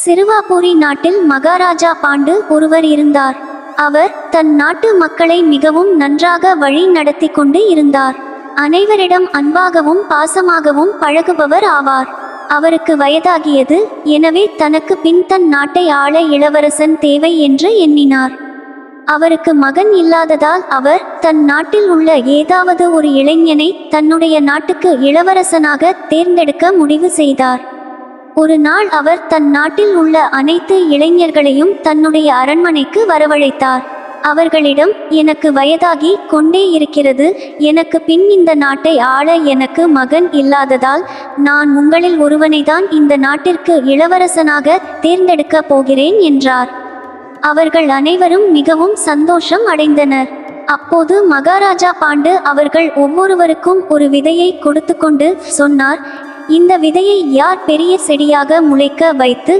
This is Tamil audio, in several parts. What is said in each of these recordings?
சிறுவாபுரி நாட்டில் மகாராஜா பாண்டு ஒருவர் இருந்தார். அவர் தன் நாட்டு மக்களை மிகவும் நன்றாக வழி நடத்தி கொண்டு இருந்தார். அனைவரிடம் அன்பாகவும் பாசமாகவும் பழகுபவர் ஆவார். அவருக்கு வயதாகியது எனவே தனக்கு பின் தன் நாட்டை ஆள இளவரசன் தேவை என்று எண்ணினார். அவருக்கு மகன் இல்லாததால் அவர் தன் நாட்டில் உள்ள ஏதாவது ஒரு இளைஞனை தன்னுடைய நாட்டுக்கு இளவரசனாக தேர்ந்தெடுக்க முடிவு செய்தார். ஒரு நாள் அவர் தன் நாட்டில் உள்ள அனைத்து இளைஞர்களையும் தன்னுடைய அரண்மனைக்கு வரவழைத்தார். அவர்களிடம் எனக்கு வயதாகி கொண்டே இருக்கிறது. எனக்கு பின் இந்த நாட்டை ஆள எனக்கு மகன் இல்லாததால் நான் உங்களில் ஒருவனைதான் இந்த நாட்டிற்கு இளவரசனாக தேர்ந்தெடுக்கப் போகிறேன் என்றார். அவர்கள் அனைவரும் மிகவும் சந்தோஷம் அடைந்தனர். அப்போது மகாராஜா பாண்டு அவர்கள் ஒவ்வொருவருக்கும் ஒரு விதையை கொடுத்து கொண்டு சொன்னார் இந்த விதையை யார் பெரிய செடியாக முளைக்க வைத்து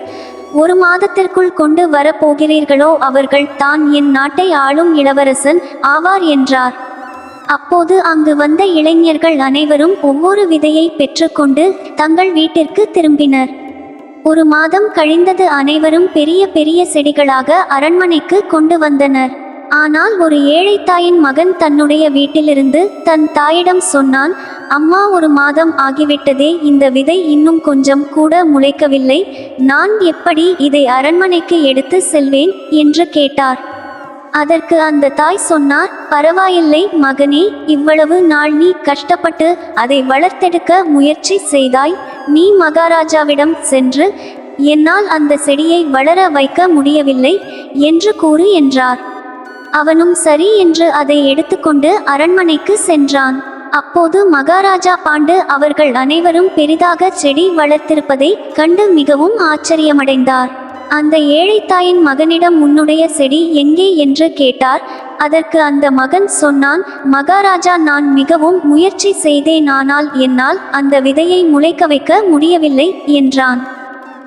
ஒரு மாதத்திற்குள் கொண்டு வரப்போகிறீர்களோ அவர்கள் தான் என் நாட்டை ஆளும் இளவரசன் ஆவார் என்றார். அப்போது அங்கு வந்த இளைஞர்கள் அனைவரும் ஒவ்வொரு விதையை பெற்றுக்கொண்டு தங்கள் வீட்டிற்கு திரும்பினர். ஒரு மாதம் கழிந்தது அனைவரும் பெரிய பெரிய செடிகளாக அரண்மனைக்கு கொண்டு வந்தனர். ஆனால் ஒரு ஏழை தாயின் மகன் தன்னுடைய வீட்டிலிருந்து தன் தாயிடம் சொன்னான் அம்மா ஒரு மாதம் ஆகிவிட்டதே இந்த விதை இன்னும் கொஞ்சம் கூட முளைக்கவில்லை. நான் எப்படி இதை அரண்மனைக்கு எடுத்து செல்வேன்? என்று கேட்டார். அதற்கு அந்த தாய் சொன்னார் பரவாயில்லை மகனே இவ்வளவு நாள் நீ கஷ்டப்பட்டு அதை வளர்த்தெடுக்க முயற்சி செய்தாய். நீ மகாராஜாவிடம் சென்று என்னால் அந்த செடியை வளர வைக்க முடியவில்லை என்று கூறு என்றார். அவனும் சரி என்று அதை எடுத்துக்கொண்டு அரண்மனைக்கு சென்றான். அப்போது மகாராஜா பாண்டு அவர்கள் அனைவரும் பெரிதாக செடி வளர்த்திருப்பதை கண்டு மிகவும் ஆச்சரியமடைந்தார். அந்த ஏழை தாயின் மகனிடம் உன்னுடைய செடி எங்கே? என்று கேட்டார். அதற்கு அந்த மகன் சொன்னான் மகாராஜா நான் மிகவும் முயற்சி செய்தேன் ஆனால் என்னால் அந்த விதையை முளைக்க வைக்க முடியவில்லை என்றான்.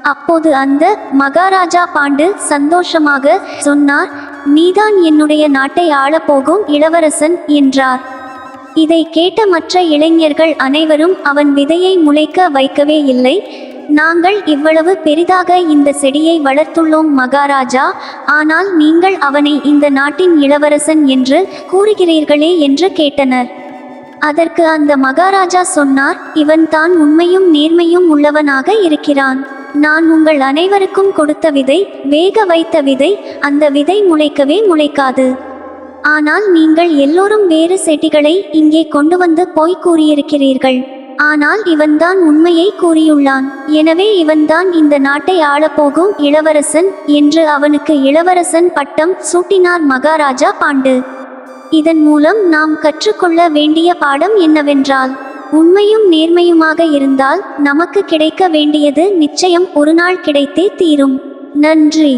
அப்போது அந்த மகாராஜா பாண்டு சந்தோஷமாக சொன்னார் நீதான் என்னுடைய நாட்டை ஆளப்போகும் இளவரசன் என்றார். இதை கேட்ட மற்ற இளைஞர்கள் அனைவரும் அவன் விதையை முளைக்க வைக்கவே இல்லை. நாங்கள் இவ்வளவு பெரிதாக இந்த செடியை வளர்த்துள்ளோம் மகாராஜா. ஆனால் நீங்கள் அவனை இந்த நாட்டின் இளவரசன் என்று கூறுகிறீர்களே என்று கேட்டனர். அதற்கு அந்த மகாராஜா சொன்னார் இவன் தான் உண்மையும் நேர்மையும் உள்ளவனாக இருக்கிறான். நான் உங்கள் அனைவருக்கும் கொடுத்த விதை வேக வைத்த விதை அந்த விதை முளைக்கவே முளைக்காது. ஆனால் நீங்கள் எல்லோரும் வேறு செட்டிகளை இங்கே கொண்டு வந்து போய் கூறியிருக்கிறீர்கள். ஆனால் இவன்தான் உண்மையை கூறியுள்ளான். எனவே இவன்தான் இந்த நாட்டை ஆளப்போகும் இளவரசன் என்று அவனுக்கு இளவரசன் பட்டம் சூட்டினார் மகாராஜா பாண்டு. இதன் மூலம் நாம் கற்றுக்கொள்ள வேண்டிய பாடம் என்னவென்றால் உண்மையும் நேர்மையுமாக இருந்தால் நமக்கு கிடைக்க வேண்டியது நிச்சயம் ஒரு நாள் கிடைத்தே தீரும். நன்றி.